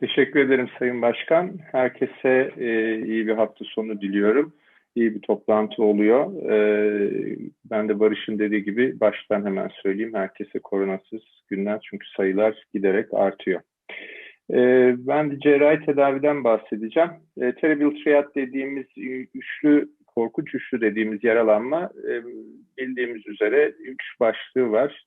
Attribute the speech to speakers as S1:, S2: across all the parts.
S1: Teşekkür ederim Sayın Başkan. Herkese e, iyi bir hafta sonu diliyorum. İyi bir toplantı oluyor. E, ben de Barış'ın dediği gibi baştan hemen söyleyeyim. Herkese koronasız günler çünkü sayılar giderek artıyor. E, ben de cerrahi tedaviden bahsedeceğim. E, terrible triad dediğimiz üçlü, korkunç üçlü dediğimiz yaralanma e, bildiğimiz üzere üç başlığı var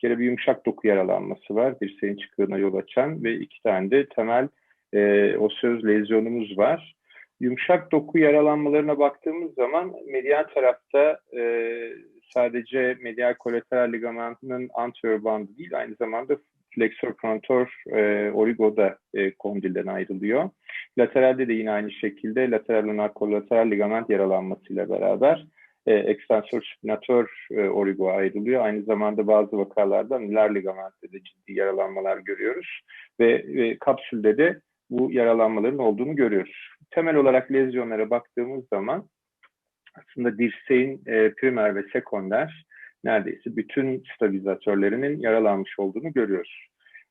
S1: kere bir yumuşak doku yaralanması var. Dirseğin çıkığına yol açan ve iki tane de temel e, osöz lezyonumuz var. Yumuşak doku yaralanmalarına baktığımız zaman medial tarafta e, sadece medial kolateral ligamentinin anterior bandı değil aynı zamanda flexor pronator e, origoda e, kondilden ayrılıyor. Lateralde de yine aynı şekilde lateral lunar kolateral ligament yaralanmasıyla beraber e, ekstansör spinatör e, origo ayrılıyor. Aynı zamanda bazı vakalarda miler ligamentte de ciddi yaralanmalar görüyoruz ve e, kapsülde de bu yaralanmaların olduğunu görüyoruz. Temel olarak lezyonlara baktığımız zaman aslında dirseğin e, primer ve sekonder neredeyse bütün stabilizatörlerinin yaralanmış olduğunu görüyoruz.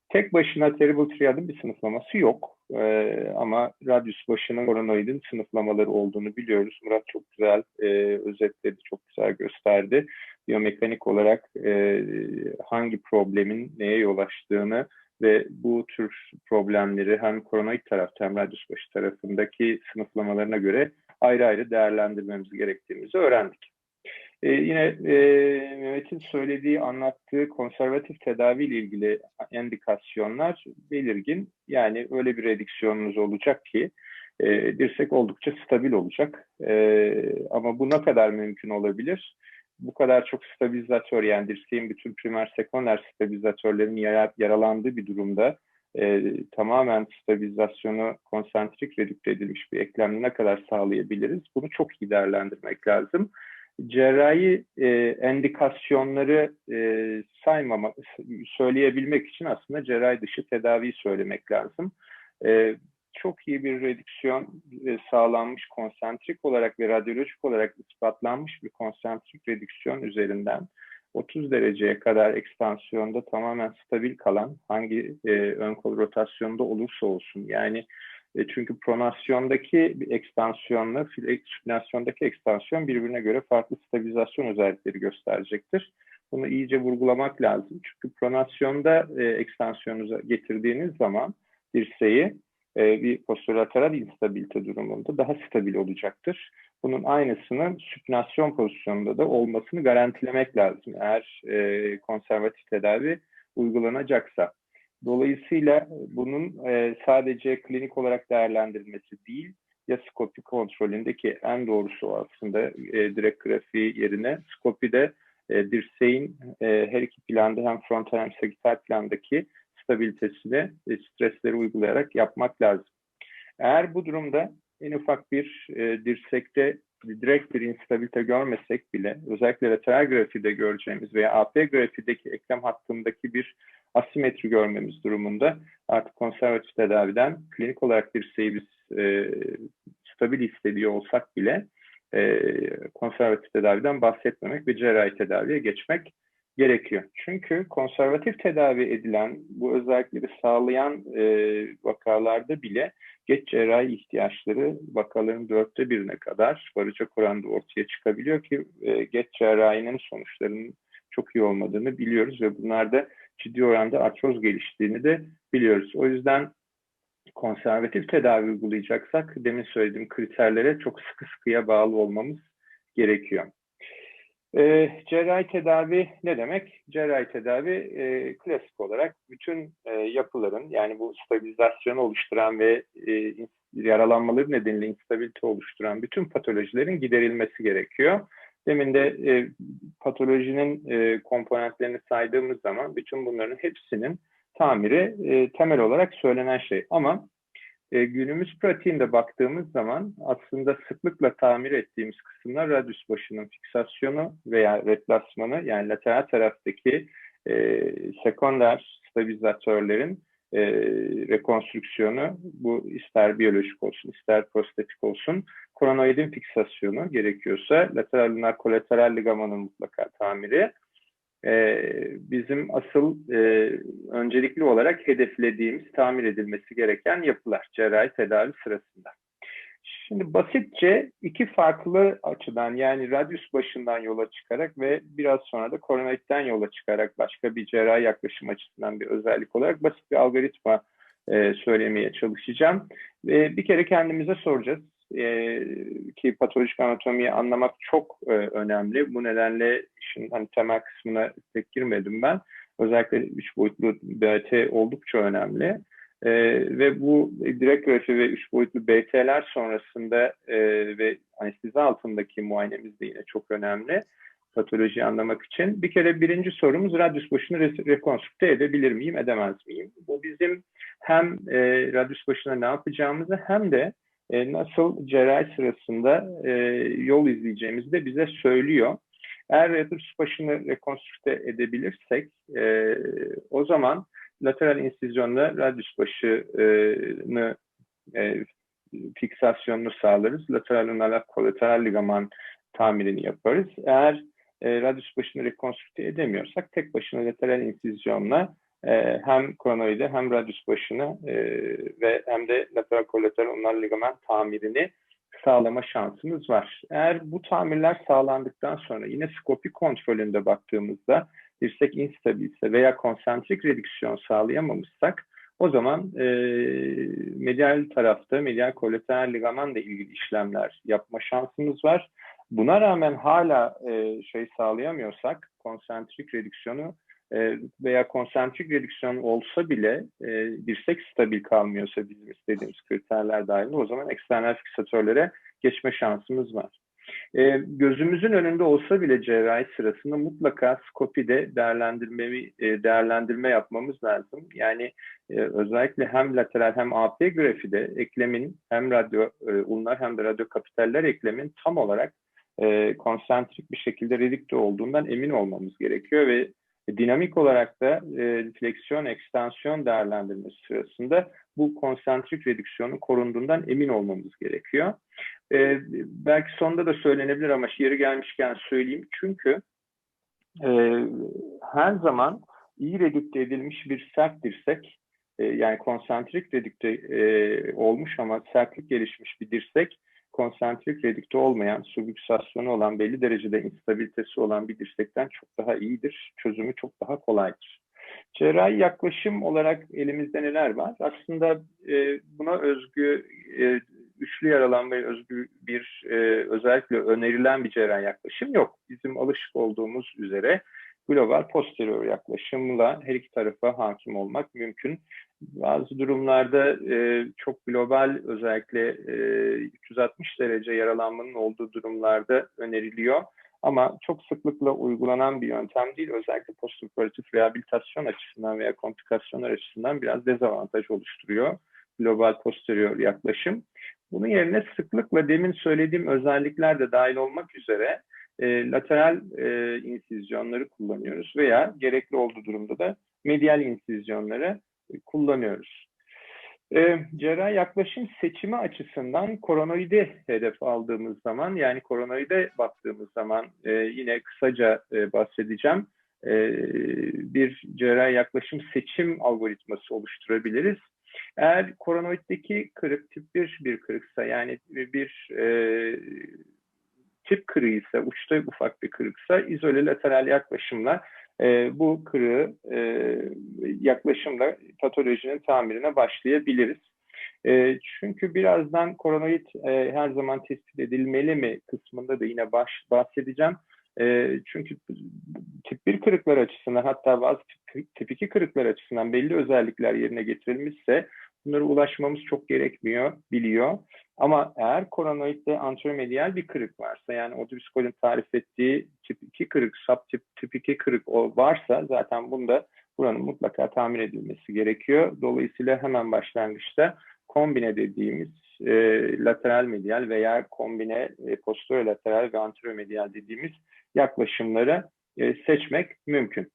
S1: Tek başına terrible triadın bir sınıflaması yok. Ee, ama radyus başının koronoidin sınıflamaları olduğunu biliyoruz. Murat çok güzel e, özetledi, çok güzel gösterdi. Biyomekanik olarak e, hangi problemin neye yol açtığını ve bu tür problemleri hem koronoid tarafta hem radyus başı tarafındaki sınıflamalarına göre ayrı ayrı değerlendirmemiz gerektiğimizi öğrendik. Ee, yine e, Mehmet'in söylediği, anlattığı konservatif tedavi ile ilgili endikasyonlar belirgin. Yani öyle bir rediksiyonunuz olacak ki e, dirsek oldukça stabil olacak. E, ama bu ne kadar mümkün olabilir? Bu kadar çok stabilizatör yani dirseğin bütün primer sekonder stabilizatörlerin yara, yaralandığı bir durumda e, tamamen stabilizasyonu konsantrik redükte edilmiş bir eklemle ne kadar sağlayabiliriz? Bunu çok iyi değerlendirmek lazım cerrahi e, endikasyonları e, saymamak, söyleyebilmek için aslında cerrahi dışı tedaviyi söylemek lazım. E, çok iyi bir redüksiyon e, sağlanmış konsantrik olarak ve radyolojik olarak ispatlanmış bir konsantrik redüksiyon üzerinden 30 dereceye kadar ekstansiyonda tamamen stabil kalan hangi e, ön kol rotasyonda olursa olsun yani e, çünkü pronasyondaki bir ekstansiyonla süpinasyondaki ekstansiyon birbirine göre farklı stabilizasyon özellikleri gösterecektir. Bunu iyice vurgulamak lazım. Çünkü pronasyonda e, ekstansiyonunuza getirdiğiniz zaman dirseği e, bir posterolateral instabilite durumunda daha stabil olacaktır. Bunun aynısının süpinasyon pozisyonunda da olmasını garantilemek lazım eğer e, konservatif tedavi uygulanacaksa. Dolayısıyla bunun e, sadece klinik olarak değerlendirilmesi değil, ya skopi kontrolündeki en doğrusu aslında e, direkt grafiği yerine skopide e, dirseğin e, her iki planda hem frontal hem sagittal plandaki stabilitesini e, stresleri uygulayarak yapmak lazım. Eğer bu durumda en ufak bir dirsekte direkt bir instabilite görmesek bile özellikle lateral grafide göreceğimiz veya AP grafideki eklem hattındaki bir asimetri görmemiz durumunda artık konservatif tedaviden klinik olarak şey biz e, stabil hissediyor olsak bile e, konservatif tedaviden bahsetmemek ve cerrahi tedaviye geçmek gerekiyor. Çünkü konservatif tedavi edilen bu özellikleri sağlayan e, vakalarda bile geç cerrahi ihtiyaçları vakaların dörtte birine kadar varacak oranda ortaya çıkabiliyor ki e, geç cerrahinin sonuçlarının çok iyi olmadığını biliyoruz ve bunlarda ciddi oranda artroz geliştiğini de biliyoruz. O yüzden konservatif tedavi uygulayacaksak demin söylediğim kriterlere çok sıkı sıkıya bağlı olmamız gerekiyor. E, cerrahi tedavi ne demek? Cerrahi tedavi e, klasik olarak bütün e, yapıların yani bu stabilizasyonu oluşturan ve e, yaralanmaları nedeniyle instabilite oluşturan bütün patolojilerin giderilmesi gerekiyor. Demin de e, patolojinin e, komponentlerini saydığımız zaman bütün bunların hepsinin tamiri e, temel olarak söylenen şey. Ama e, günümüz pratiğinde baktığımız zaman aslında sıklıkla tamir ettiğimiz kısımlar radyus başının fiksasyonu veya replasmanı yani lateral taraftaki e, sekonder stabilizatörlerin e, rekonstrüksiyonu bu ister biyolojik olsun ister prostetik olsun koronoidin fiksasyonu gerekiyorsa lateral lunar kolateral ligamanın mutlaka tamiri e, bizim asıl e, öncelikli olarak hedeflediğimiz tamir edilmesi gereken yapılar cerrahi tedavi sırasında. Şimdi basitçe iki farklı açıdan yani radyus başından yola çıkarak ve biraz sonra da koronoidden yola çıkarak başka bir cerrahi yaklaşım açısından bir özellik olarak basit bir algoritma e, söylemeye çalışacağım. E, bir kere kendimize soracağız e, ki patolojik anatomiyi anlamak çok e, önemli. Bu nedenle işin hani temel kısmına pek girmedim ben. Özellikle üç boyutlu BT oldukça önemli. E, ve bu direkt grafi ve üç boyutlu BT'ler sonrasında e, ve anestezi altındaki muayenemiz de yine çok önemli patolojiyi anlamak için. Bir kere birinci sorumuz radyus başını re rekonstrükte edebilir miyim, edemez miyim? Bu bizim hem e, radyus başına ne yapacağımızı hem de e, nasıl cerrahi sırasında e, yol izleyeceğimizi de bize söylüyor. Eğer radyus başını rekonstrükte edebilirsek e, o zaman lateral insizyonla radyus başını e, fiksasyonunu sağlarız. Lateral unalak kolateral ligaman tamirini yaparız. Eğer e, radyus başını rekonstrükte edemiyorsak tek başına lateral insizyonla e, hem kronoide hem radyus başını e, ve hem de lateral kolateral unal ligament tamirini sağlama şansımız var. Eğer bu tamirler sağlandıktan sonra yine skopi kontrolünde baktığımızda dirsek instabilse veya konsantrik redüksiyon sağlayamamışsak o zaman e, medial tarafta medial kolateral ligamanla ilgili işlemler yapma şansımız var. Buna rağmen hala e, şey sağlayamıyorsak konsantrik redüksiyonu e, veya konsantrik redüksiyon olsa bile e, dirsek stabil kalmıyorsa bizim istediğimiz kriterler dahilinde o zaman eksternal fiksatörlere geçme şansımız var. E, gözümüzün önünde olsa bile cerrahi sırasında mutlaka skopide değerlendirme, e, değerlendirme yapmamız lazım. Yani e, özellikle hem lateral hem AP grafide eklemin hem radyo e, ulnar hem de radyo kapitaller eklemin tam olarak e, konsantrik bir şekilde redikte olduğundan emin olmamız gerekiyor ve dinamik olarak da e, fleksiyon, ekstansiyon değerlendirmesi sırasında bu konsantrik redüksiyonun korunduğundan emin olmamız gerekiyor. E, belki sonunda da söylenebilir ama yeri gelmişken söyleyeyim. Çünkü e, her zaman iyi redükte edilmiş bir sert dirsek, e, yani konsantrik redükte e, olmuş ama sertlik gelişmiş bir dirsek, konsantrik redükte olmayan, subluxasyonu olan, belli derecede instabilitesi olan bir dirsekten çok daha iyidir. Çözümü çok daha kolaydır. Cerrahi yaklaşım olarak elimizde neler var? Aslında e, buna özgü e, üçlü yaralanmaya özgü bir e, özellikle önerilen bir cerrahi yaklaşım yok. Bizim alışık olduğumuz üzere global posterior yaklaşımla her iki tarafa hakim olmak mümkün. Bazı durumlarda e, çok global özellikle e, 360 derece yaralanmanın olduğu durumlarda öneriliyor. Ama çok sıklıkla uygulanan bir yöntem değil. Özellikle postoperatif rehabilitasyon açısından veya komplikasyonlar açısından biraz dezavantaj oluşturuyor global posterior yaklaşım. Bunun yerine sıklıkla demin söylediğim özellikler de dahil olmak üzere e, lateral e, insizyonları kullanıyoruz veya gerekli olduğu durumda da medial insizyonları kullanıyoruz. E, cerrahi yaklaşım seçimi açısından koronoide hedef aldığımız zaman yani koronoide baktığımız zaman e, yine kısaca e, bahsedeceğim. E, bir cerrahi yaklaşım seçim algoritması oluşturabiliriz. Eğer koronoiddeki kırık tip 1 bir kırıksa yani bir e, tip kırığı ise uçta ufak bir kırıksa izole lateral yaklaşımla e, bu kırığı e, yaklaşımla patolojinin tamirine başlayabiliriz. E, çünkü birazdan koronoid e, her zaman tespit edilmeli mi kısmında da yine baş, bahsedeceğim. E, çünkü tip 1 kırıklar açısından hatta bazı tip, tip 2 kırıklar açısından belli özellikler yerine getirilmişse bunlara ulaşmamız çok gerekmiyor, biliyor. Ama eğer koronoidde anteromedial bir kırık varsa yani Odriscoll'in tarif ettiği tip 2 kırık, subtip tip 2 kırık o varsa zaten bunda buranın mutlaka tamir edilmesi gerekiyor. Dolayısıyla hemen başlangıçta kombine dediğimiz e, lateral medial veya kombine e, posterolateral ve anteromedial dediğimiz yaklaşımları e, seçmek mümkün.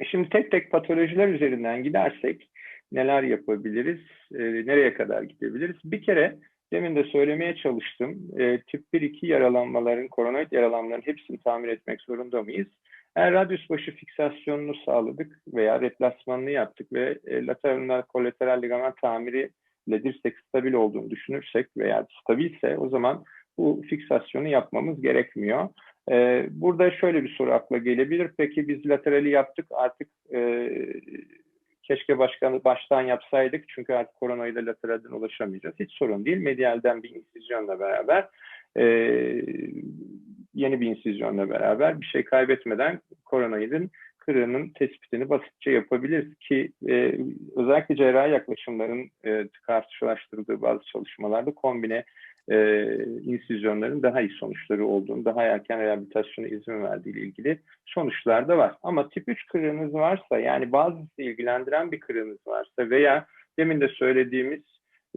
S1: E şimdi tek tek patolojiler üzerinden gidersek neler yapabiliriz, e, nereye kadar gidebiliriz? Bir kere demin de söylemeye çalıştım. E, tip 1-2 yaralanmaların, koronoid yaralanmaların hepsini tamir etmek zorunda mıyız? Eğer radyus başı fiksasyonunu sağladık veya replasmanını yaptık ve e, lateral kolateral ligament tamiri ile dirsek stabil olduğunu düşünürsek veya stabilse o zaman bu fiksasyonu yapmamız gerekmiyor. Ee, burada şöyle bir soru akla gelebilir. Peki biz laterali yaptık artık e, keşke başkanı baştan yapsaydık çünkü artık koronoide lateralden ulaşamayacağız. Hiç sorun değil. Medialden bir insizyonla beraber e, yeni bir insizyonla beraber bir şey kaybetmeden koronoidin kırığının tespitini basitçe yapabiliriz ki e, özellikle cerrahi yaklaşımların e, karşılaştırdığı bazı çalışmalarda kombine e, insizyonların daha iyi sonuçları olduğunu, daha erken rehabilitasyona izin verdiği ile ilgili sonuçlar da var. Ama tip 3 kırığınız varsa yani bazısı ilgilendiren bir kırığınız varsa veya demin de söylediğimiz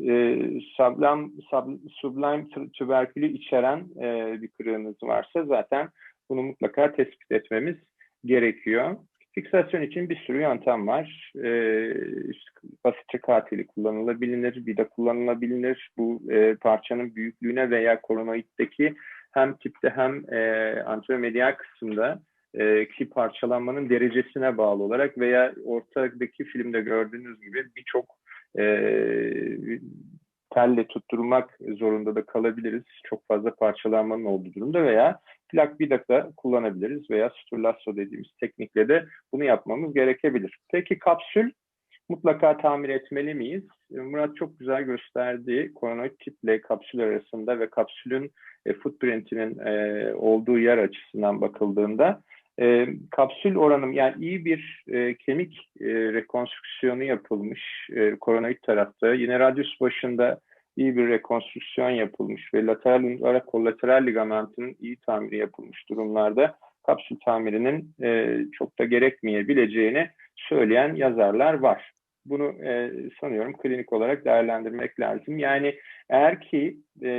S1: e, sublam, sub, sublime tüberkülü içeren e, bir kırığınız varsa zaten bunu mutlaka tespit etmemiz gerekiyor. Fiksasyon için bir sürü yöntem var. Ee, basitçe katili kullanılabilir, vida kullanılabilir. Bu e, parçanın büyüklüğüne veya koronoiddeki hem tipte hem e, antromedial kısımda e, ki parçalanmanın derecesine bağlı olarak veya ortadaki filmde gördüğünüz gibi birçok e, telle tutturmak zorunda da kalabiliriz. Çok fazla parçalanmanın olduğu durumda veya plak bir dakika kullanabiliriz veya sturlasso dediğimiz teknikle de bunu yapmamız gerekebilir. Peki kapsül mutlaka tamir etmeli miyiz? Murat çok güzel gösterdi koronoid tiple kapsül arasında ve kapsülün e, footprintinin e, olduğu yer açısından bakıldığında e, kapsül oranım yani iyi bir e, kemik e, rekonstrüksiyonu yapılmış e, koronoid tarafta. Yine radyus başında iyi bir rekonstrüksiyon yapılmış ve lateral olarak kolateral ligamentinin iyi tamiri yapılmış durumlarda kapsül tamirinin e, çok da gerekmeyebileceğini söyleyen yazarlar var. Bunu e, sanıyorum klinik olarak değerlendirmek lazım. Yani eğer ki e,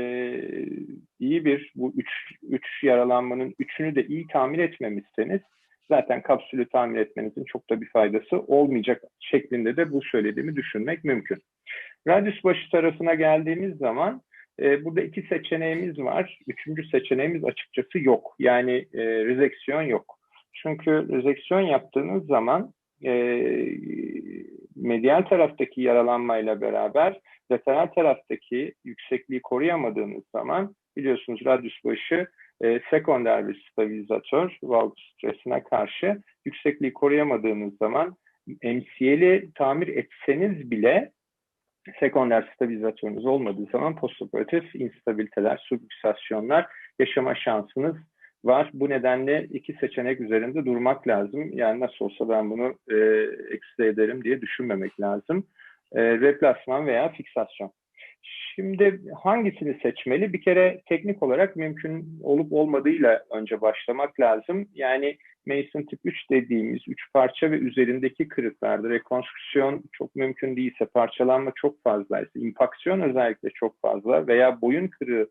S1: iyi bir bu üç, üç yaralanmanın üçünü de iyi tamir etmemişseniz zaten kapsülü tamir etmenizin çok da bir faydası olmayacak şeklinde de bu söylediğimi düşünmek mümkün. Radyus başı tarafına geldiğimiz zaman e, burada iki seçeneğimiz var. Üçüncü seçeneğimiz açıkçası yok. Yani e, rezeksiyon yok. Çünkü rezeksiyon yaptığınız zaman e, medial taraftaki yaralanmayla beraber lateral taraftaki yüksekliği koruyamadığınız zaman biliyorsunuz radyus başı e, sekonder bir stabilizatör valgus stresine karşı yüksekliği koruyamadığınız zaman MCL'i tamir etseniz bile sekonder stabilizatörünüz olmadığı zaman postoperatif instabiliteler, subluxasyonlar yaşama şansınız var. Bu nedenle iki seçenek üzerinde durmak lazım. Yani nasıl olsa ben bunu e, eksi ederim diye düşünmemek lazım. E, replasman veya fiksasyon. Şimdi hangisini seçmeli? Bir kere teknik olarak mümkün olup olmadığıyla önce başlamak lazım. Yani Mason tip 3 dediğimiz 3 parça ve üzerindeki kırıklarda rekonstrüksiyon çok mümkün değilse, parçalanma çok fazlaysa, impaksiyon özellikle çok fazla veya boyun kırığı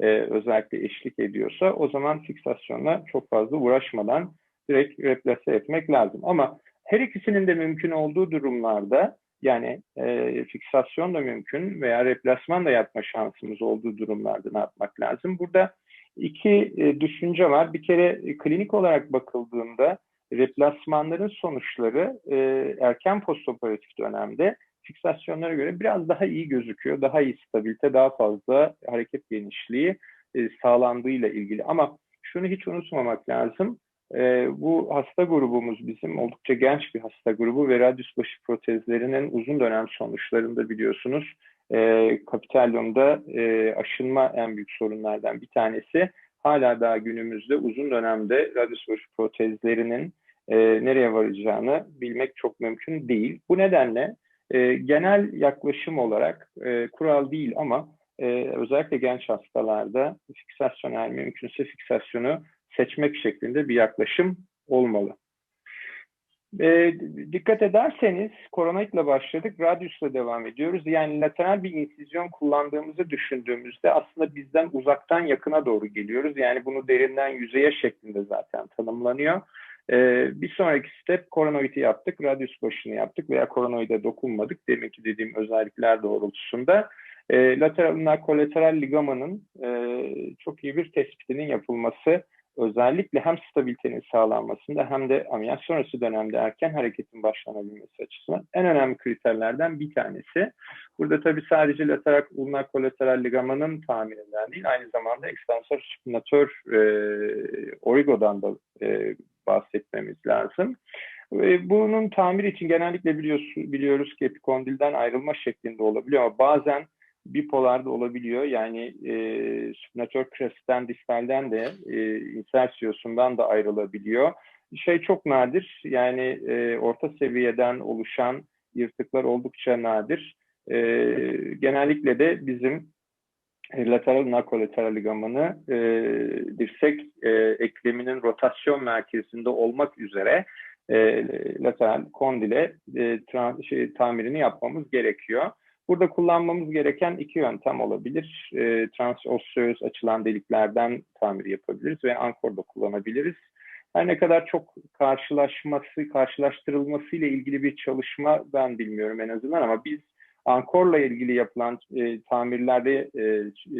S1: e, özellikle eşlik ediyorsa o zaman fiksasyonla çok fazla uğraşmadan direkt replase etmek lazım. Ama her ikisinin de mümkün olduğu durumlarda yani e, fiksasyon da mümkün veya replasman da yapma şansımız olduğu durumlarda ne yapmak lazım? Burada iki e, düşünce var. Bir kere e, klinik olarak bakıldığında replasmanların sonuçları e, erken postoperatif dönemde fiksasyonlara göre biraz daha iyi gözüküyor. Daha iyi stabilite, daha fazla hareket genişliği sağlandığıyla ilgili. Ama şunu hiç unutmamak lazım. E, bu hasta grubumuz bizim oldukça genç bir hasta grubu ve radyus başı protezlerinin uzun dönem sonuçlarında biliyorsunuz e, kapitalyumda e, aşınma en büyük sorunlardan bir tanesi. Hala daha günümüzde uzun dönemde başı protezlerinin e, nereye varacağını bilmek çok mümkün değil. Bu nedenle e, genel yaklaşım olarak e, kural değil ama e, özellikle genç hastalarda fiksasyonel mümkünse fiksasyonu seçmek şeklinde bir yaklaşım olmalı. E, dikkat ederseniz koronoidle başladık, radyusla devam ediyoruz. Yani lateral bir insizyon kullandığımızı düşündüğümüzde aslında bizden uzaktan yakına doğru geliyoruz. Yani bunu derinden yüzeye şeklinde zaten tanımlanıyor. E, bir sonraki step koronoidi yaptık, radyus başını yaptık veya koronoide dokunmadık. Demek ki dediğim özellikler doğrultusunda e, lateral kolateral ligamanın e, çok iyi bir tespitinin yapılması özellikle hem stabilitenin sağlanmasında hem de ameliyat sonrası dönemde erken hareketin başlanabilmesi açısından en önemli kriterlerden bir tanesi. Burada tabii sadece lateral ulnar kolateral ligamanın tamirinden değil, aynı zamanda ekstansör spinatör e, origodan da e, bahsetmemiz lazım. E, bunun tamir için genellikle biliyoruz, biliyoruz ki epikondilden ayrılma şeklinde olabiliyor ama bazen bipolarda olabiliyor. Yani e, spinatör kresten distalden de e, insersiyosundan da ayrılabiliyor. Şey çok nadir. Yani e, orta seviyeden oluşan yırtıklar oldukça nadir. E, genellikle de bizim lateral nakolateral ligamanı e, dirsek e, ekleminin rotasyon merkezinde olmak üzere e, lateral kondile e, trans, şey, tamirini yapmamız gerekiyor. Burada kullanmamız gereken iki yöntem olabilir. E, transosseöz açılan deliklerden tamir yapabiliriz ve ankorda kullanabiliriz. Her ne kadar çok karşılaşması, karşılaştırılması ile ilgili bir çalışma ben bilmiyorum en azından ama biz Ankor'la ilgili yapılan e, tamirlerde e,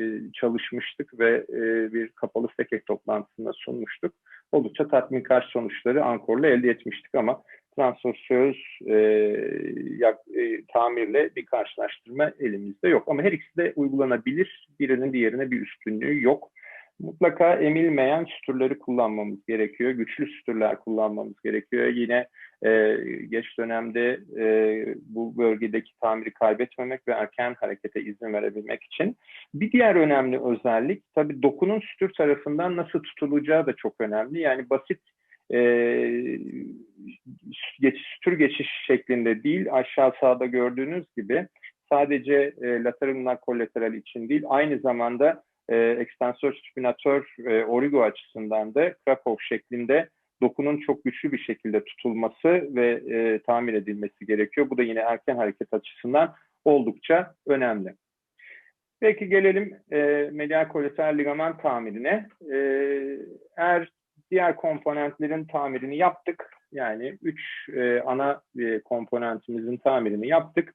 S1: e, çalışmıştık ve e, bir kapalı sekek toplantısında sunmuştuk. Oldukça tatminkar sonuçları Ankor'la elde etmiştik ama transosöz e, e, tamirle bir karşılaştırma elimizde yok. Ama her ikisi de uygulanabilir. Birinin diğerine bir üstünlüğü yok. Mutlaka emilmeyen sütürleri kullanmamız gerekiyor. Güçlü sütürler kullanmamız gerekiyor. Yine e, geç dönemde e, bu bölgedeki tamiri kaybetmemek ve erken harekete izin verebilmek için. Bir diğer önemli özellik tabii dokunun sütür tarafından nasıl tutulacağı da çok önemli. Yani basit e, geç, sütür geçiş şeklinde değil aşağı sağda gördüğünüz gibi sadece e, lateral kolateral için değil aynı zamanda e, ekstansör spinatör e, origo açısından da Krakow şeklinde dokunun çok güçlü bir şekilde tutulması ve e, tamir edilmesi gerekiyor. Bu da yine erken hareket açısından oldukça önemli. Peki gelelim e, medial kolateral ligaman tamirine. E, eğer diğer komponentlerin tamirini yaptık, yani üç e, ana e, komponentimizin tamirini yaptık.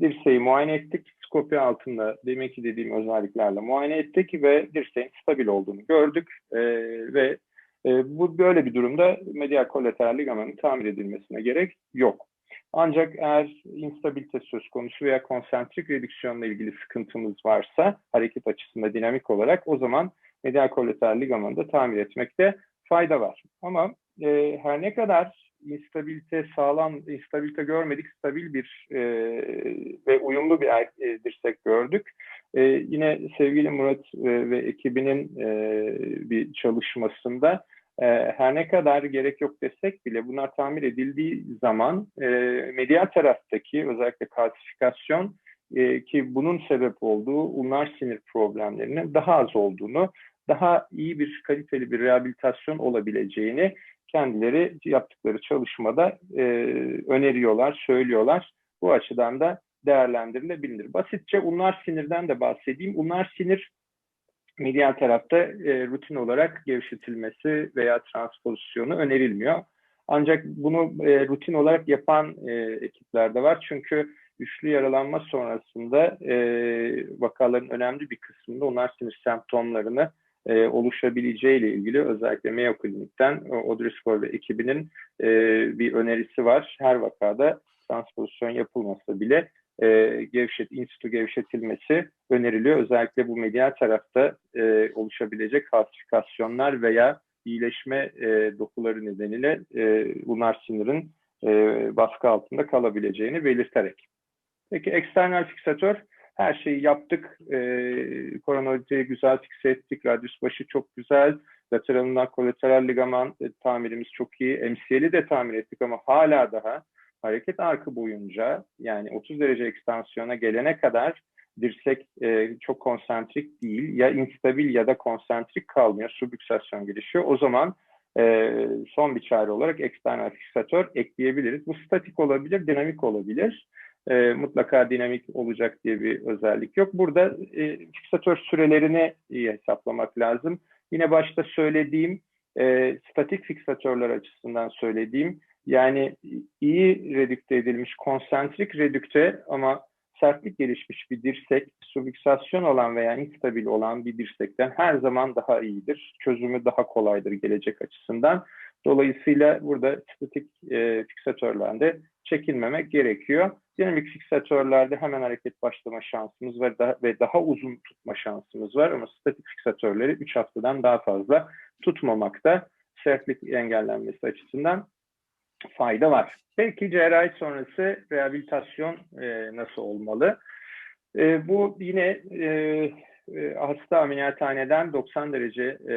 S1: Dirseği muayene ettik, skopi altında demek ki dediğim özelliklerle muayene ettik ve dirseğin stabil olduğunu gördük e, ve e, bu böyle bir durumda medial kolateral ligamentin tamir edilmesine gerek yok. Ancak eğer instabilite söz konusu veya konsantrik redüksiyonla ilgili sıkıntımız varsa hareket açısında dinamik olarak o zaman medial kolateral ligamanı da tamir etmekte fayda var. Ama e, her ne kadar instabilite sağlam, instabilite görmedik, stabil bir e, ve uyumlu bir e, dirsek gördük. E, yine sevgili Murat e, ve ekibinin e, bir çalışmasında e, her ne kadar gerek yok desek bile bunlar tamir edildiği zaman e, medial taraftaki özellikle kalsifikasyon e, ki bunun sebep olduğu ulnar sinir problemlerinin daha az olduğunu, daha iyi bir kaliteli bir rehabilitasyon olabileceğini kendileri yaptıkları çalışmada e, öneriyorlar, söylüyorlar. Bu açıdan da değerlendirilebilir. Basitçe ulnar sinirden de bahsedeyim. Ulnar sinir medial tarafta e, rutin olarak gevşetilmesi veya transpozisyonu önerilmiyor. Ancak bunu e, rutin olarak yapan e, ekipler de var. Çünkü güçlü yaralanma sonrasında e, vakaların önemli bir kısmında onlar sinir semptomlarını e, oluşabileceği ile ilgili özellikle Mayo Klinik'ten Audrey Skor ve ekibinin e, bir önerisi var. Her vakada transpozisyon yapılmasa bile e, gevşet, institü gevşetilmesi öneriliyor. Özellikle bu medial tarafta e, oluşabilecek kalsifikasyonlar veya iyileşme e, dokuları nedeniyle e, lunar sinirin e, baskı altında kalabileceğini belirterek. Peki eksternal fiksatör her şeyi yaptık. E, koronoidi güzel fikse ettik. Radyüs başı çok güzel. Lateralından kolateral ligaman e, tamirimiz çok iyi. MCL'i de tamir ettik ama hala daha hareket arkı boyunca yani 30 derece ekstansiyona gelene kadar dirsek e, çok konsantrik değil. Ya instabil ya da konsantrik kalmıyor. Subluksasyon gelişiyor. O zaman e, son bir çare olarak eksternal fiksatör ekleyebiliriz. Bu statik olabilir, dinamik olabilir. E, mutlaka dinamik olacak diye bir özellik yok. Burada e, fiksatör sürelerini iyi hesaplamak lazım. Yine başta söylediğim e, statik fiksatörler açısından söylediğim yani iyi redükte edilmiş konsantrik redükte ama sertlik gelişmiş bir dirsek, subluksasyon olan veya instabil olan bir dirsekten her zaman daha iyidir. Çözümü daha kolaydır gelecek açısından. Dolayısıyla burada statik e, fiksatörlerde çekinmemek gerekiyor. Dinamik fiksatörlerde hemen hareket başlama şansımız var daha, ve daha uzun tutma şansımız var ama statik fiksatörleri 3 haftadan daha fazla tutmamakta sertlik engellenmesi açısından fayda var. Peki cerrahi sonrası rehabilitasyon e, nasıl olmalı? E, bu yine e, e, hasta ameliyathaneden 90 derece e,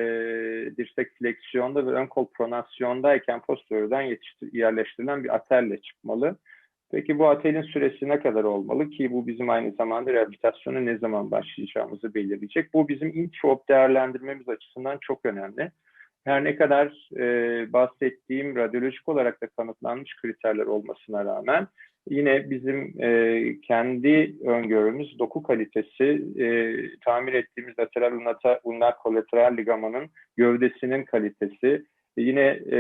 S1: dirsek fleksiyonda ve ön kol pronasyondayken posteriordan yerleştirilen bir atelle çıkmalı. Peki bu atelin süresi ne kadar olmalı ki bu bizim aynı zamanda rehabilitasyona ne zaman başlayacağımızı belirleyecek. Bu bizim intraop değerlendirmemiz açısından çok önemli. Her ne kadar e, bahsettiğim radyolojik olarak da kanıtlanmış kriterler olmasına rağmen yine bizim e, kendi öngörümüz doku kalitesi, e, tamir ettiğimiz lateral unata, ulnar kolateral ligamanın gövdesinin kalitesi, yine e,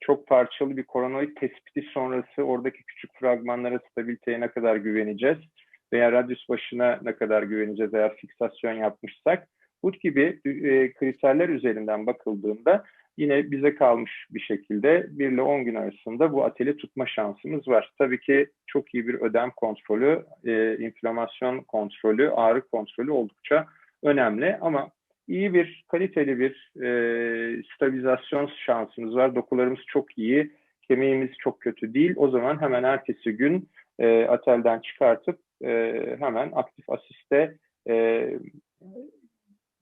S1: çok parçalı bir koronoid tespiti sonrası oradaki küçük fragmanlara stabiliteye ne kadar güveneceğiz veya radyus başına ne kadar güveneceğiz eğer fiksasyon yapmışsak. Bu gibi e, kriterler üzerinden bakıldığında yine bize kalmış bir şekilde 1 ile 10 gün arasında bu ateli tutma şansımız var. Tabii ki çok iyi bir ödem kontrolü, e, inflamasyon kontrolü, ağrı kontrolü oldukça önemli ama iyi bir, kaliteli bir e, stabilizasyon şansımız var. Dokularımız çok iyi, kemiğimiz çok kötü değil. O zaman hemen ertesi gün e, atelden çıkartıp e, hemen aktif asiste e,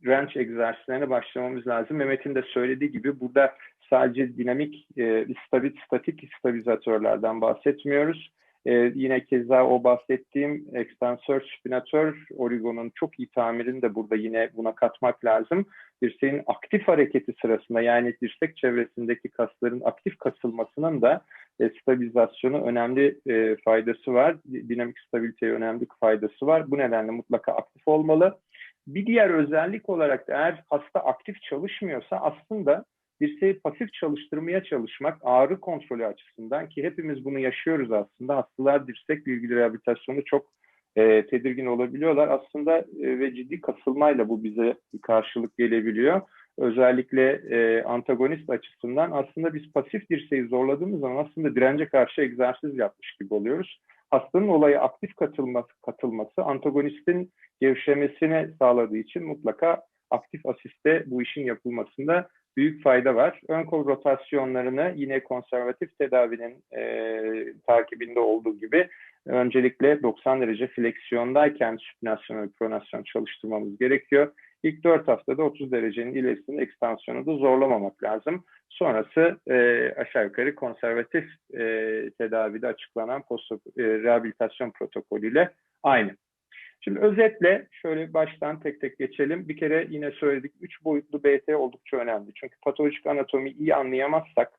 S1: range egzersizlerine başlamamız lazım. Mehmet'in de söylediği gibi burada sadece dinamik, e, stabil, statik stabilizatörlerden bahsetmiyoruz. E, yine keza o bahsettiğim ekstansör, spinatör origonun çok iyi tamirini de burada yine buna katmak lazım. Dirseğin aktif hareketi sırasında yani dirsek çevresindeki kasların aktif kasılmasının da e, stabilizasyonu önemli e, faydası var. Dinamik stabiliteye önemli faydası var. Bu nedenle mutlaka aktif olmalı. Bir diğer özellik olarak da eğer hasta aktif çalışmıyorsa aslında dirseği pasif çalıştırmaya çalışmak ağrı kontrolü açısından ki hepimiz bunu yaşıyoruz aslında. Hastalar dirsekle ilgili rehabilitasyonu çok e, tedirgin olabiliyorlar. Aslında e, ve ciddi kasılmayla bu bize karşılık gelebiliyor. Özellikle e, antagonist açısından aslında biz pasif dirseği zorladığımız zaman aslında dirence karşı egzersiz yapmış gibi oluyoruz. Hastanın olaya aktif katılması, katılması antagonistin gevşemesini sağladığı için mutlaka aktif asiste bu işin yapılmasında büyük fayda var. Ön kol rotasyonlarını yine konservatif tedavinin e, takibinde olduğu gibi öncelikle 90 derece fleksiyondayken süpinasyon ve pronasyon çalıştırmamız gerekiyor. İlk 4 haftada 30 derecenin ilerisinde ekstansiyonu da zorlamamak lazım. Sonrası e, aşağı yukarı konservatif e, tedavide açıklanan post e, rehabilitasyon protokolüyle aynı. Şimdi özetle şöyle baştan tek tek geçelim. Bir kere yine söyledik 3 boyutlu BT oldukça önemli. Çünkü patolojik anatomi iyi anlayamazsak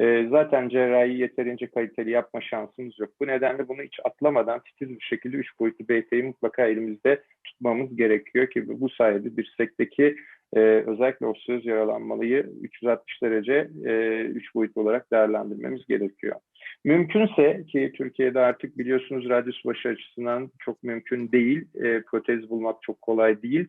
S1: e, zaten cerrahi yeterince kaliteli yapma şansımız yok. Bu nedenle bunu hiç atlamadan titiz bir şekilde 3 boyutlu BT'yi mutlaka elimizde tutmamız gerekiyor ki bu sayede dirsekteki e, özellikle o yaralanmalıyı 360 derece e, 3 boyutlu olarak değerlendirmemiz gerekiyor. Mümkünse ki Türkiye'de artık biliyorsunuz radyus başı açısından çok mümkün değil. E, protez bulmak çok kolay değil.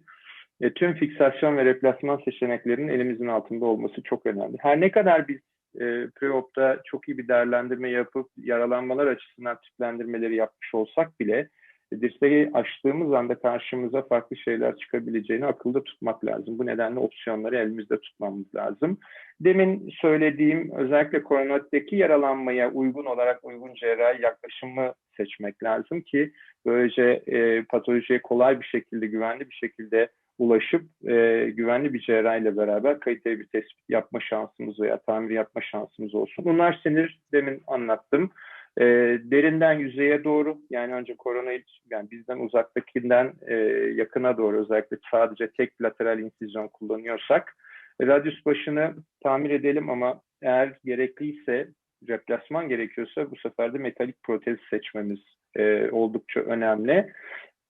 S1: E, tüm fiksasyon ve replasman seçeneklerinin elimizin altında olması çok önemli. Her ne kadar biz e, preopta çok iyi bir değerlendirme yapıp yaralanmalar açısından tiplendirmeleri yapmış olsak bile dirseği açtığımız anda karşımıza farklı şeyler çıkabileceğini akılda tutmak lazım. Bu nedenle opsiyonları elimizde tutmamız lazım. Demin söylediğim özellikle koronattaki yaralanmaya uygun olarak uygun cerrahi yaklaşımı seçmek lazım ki böylece e, patolojiye kolay bir şekilde, güvenli bir şekilde ulaşıp e, güvenli bir cerrahiyle beraber kaliteli bir tespit yapma şansımız veya tamir yapma şansımız olsun. Bunlar sinir demin anlattım. E, derinden yüzeye doğru yani önce koronayı yani bizden uzaktakinden e, yakına doğru özellikle sadece tek lateral insizyon kullanıyorsak radyus başını tamir edelim ama eğer gerekliyse replasman gerekiyorsa bu sefer de metalik protez seçmemiz e, oldukça önemli.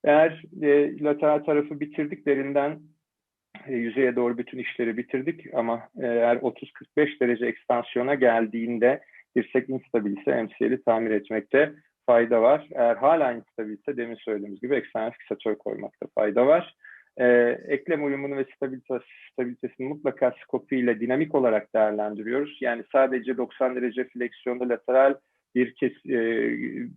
S1: Eğer e, lateral tarafı bitirdik derinden e, yüzeye doğru bütün işleri bitirdik ama eğer 30-45 derece ekstansiyona geldiğinde dirsek instabilse MCL'i tamir etmekte fayda var. Eğer hala instabilse demin söylediğimiz gibi eksen fiksatör koymakta fayda var. Ee, eklem uyumunu ve stabilitesi, stabilitesini mutlaka skopi ile dinamik olarak değerlendiriyoruz. Yani sadece 90 derece fleksiyonda lateral bir kes, e,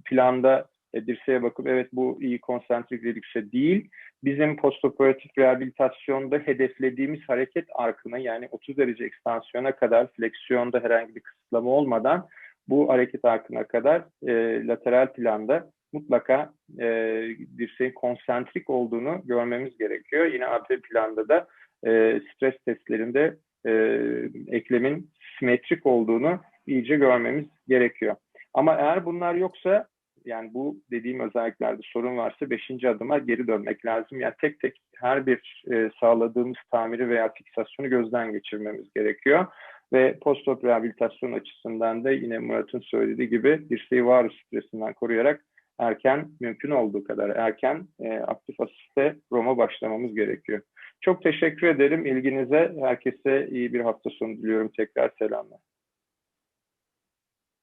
S1: planda e, dirseğe bakıp evet bu iyi konsantrik redükse değil. Bizim postoperatif rehabilitasyonda hedeflediğimiz hareket arkına yani 30 derece ekstansiyona kadar fleksiyonda herhangi bir kısıtlama olmadan bu hareket arkına kadar e, lateral planda mutlaka e, dirseğin konsantrik olduğunu görmemiz gerekiyor. Yine arter planda da e, stres testlerinde e, eklemin simetrik olduğunu iyice görmemiz gerekiyor. Ama eğer bunlar yoksa yani bu dediğim özelliklerde sorun varsa beşinci adıma geri dönmek lazım. Yani tek tek her bir e, sağladığımız tamiri veya fiksasyonu gözden geçirmemiz gerekiyor. Ve postop rehabilitasyon açısından da yine Murat'ın söylediği gibi dirseği varus stresinden koruyarak erken mümkün olduğu kadar erken e, aktif asiste Roma başlamamız gerekiyor. Çok teşekkür ederim ilginize. Herkese iyi bir hafta sonu diliyorum. Tekrar selamlar.